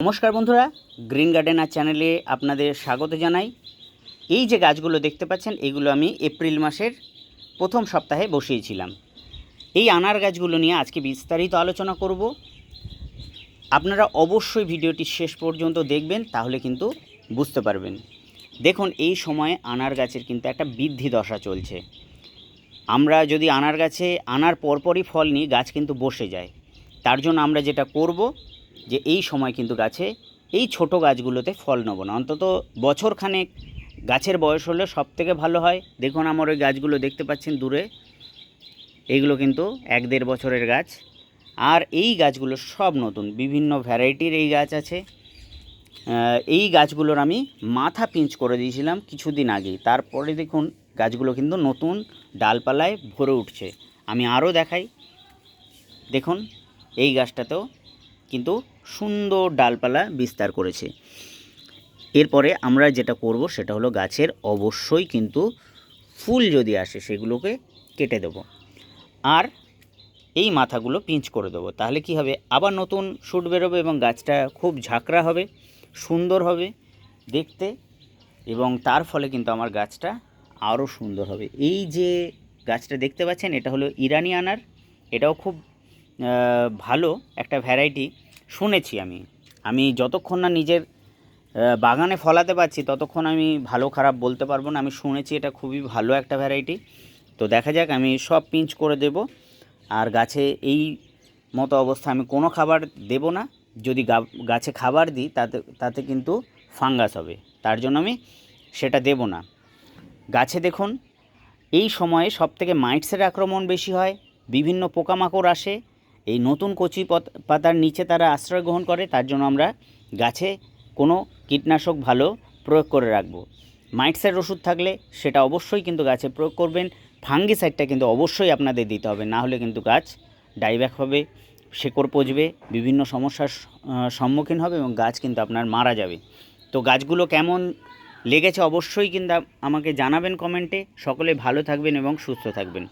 নমস্কার বন্ধুরা, green gardener চ্যানেলে আপনাদের স্বাগত জানাই। এই যে গাছগুলো দেখতে পাচ্ছেন, এগুলো আমি এপ্রিল মাসের প্রথম সপ্তাহে বসিয়েছিলাম। এই আনার গাছগুলো নিয়ে আজকে বিস্তারিত আলোচনা করব। আপনারা অবশ্যই ভিডিওটি শেষ পর্যন্ত দেখবেন, তাহলে কিন্তু বুঝতে পারবেন। দেখুন, এই সময়ে আনার গাছের কিন্তু একটা বৃদ্ধি দশা চলছে। আমরা যদি আনার গাছে আনার পরপরই ফল নিই, গাছ কিন্তু বসে যায়। তার জন্য আমরা যেটা করব যে এই সময় কিন্তু গাছে এই ছোট গাছগুলোতে ফল নেব না। অন্তত বছরখানেক গাছের বয়স হলে সব থেকে ভালো হয়। দেখুন আমার ওই গাছগুলো দেখতে পাচ্ছেন দূরে। এইগুলো কিন্তু এক দেড় বছরের গাছ। আর এই গাছগুলো সব নতুন। বিভিন্ন ভ্যারাইটির এই গাছ আছে। এই গাছগুলোর আমি মাথা পিঞ্চ করে দিয়েছিলাম কিছুদিন আগেই। তারপরে দেখুন গাছগুলো কিন্তু নতুন ডালপালায় ভরে উঠছে। আমি আরও দেখাই। দেখুন, এই গাছটাতেও কিন্তু সুন্দর ডালপালা বিস্তার করেছে। এরপরে আমরা যেটা করব সেটা হলো গাছের অবশ্যই কিন্তু ফুল যদি আসে সেগুলোকে কেটে দেবো। আর এই মাথাগুলো পিঞ্চ করে দেবো। তাহলে কি হবে? আবার নতুন শুট বেরোবে এবং গাছটা খুব ঝাঁকড়া হবে, সুন্দর হবে দেখতে এবং তার ফলে কিন্তু আমার গাছটা আরও সুন্দর হবে। এই যে গাছটা দেখতে পাচ্ছেন, এটা হলো ইরানি আনার। এটাও খুব ভালো একটা ভ্যারাইটি শুনেছি আমি। আমি যতক্ষণ না নিজের বাগানে ফলাতে পারছি, ততক্ষণ আমি ভালো খারাপ বলতে পারব না। আমি শুনেছি এটা খুবই ভালো একটা ভ্যারাইটি তো দেখা যাক, আমি সব পিঞ্চ করে দেব। আর গাছে এই মতো অবস্থা, আমি কোনো খাবার দেব না। যদি গাছে খাবার দিই, তাতে তাতে কিন্তু ফাঙ্গাস হবে। তার জন্য আমি সেটা দেব না। গাছে দেখুন, এই সময়ে সব থেকে মাইটসের আক্রমণ বেশি হয়। বিভিন্ন পোকামাকড় আসে। এই নতুন কচি পাতার নিচে তারা আশ্রয় গ্রহণ করে, তার জন্য আমরা গাছে কোনো কীটনাশক ভালো প্রয়োগ করে রাখব। মাইটসের ওষুধ থাকলে সেটা অবশ্যই কিন্তু গাছে প্রয়োগ করবেন। ফাঙ্গিসাইডটা কিন্তু অবশ্যই আপনাদের দিতে হবে, না হলে কিন্তু গাছ ডাইব্যাক হবে, শেকড় পচবে, বিভিন্ন সমস্যার সম্মুখীন হবে এবং গাছ কিন্তু আপনার মারা যাবে। তো গাছগুলো কেমন লেগেছে অবশ্যই কিন্তু আমাকে জানাবেন কমেন্টে। সকলে ভালো থাকবেন এবং সুস্থ থাকবেন।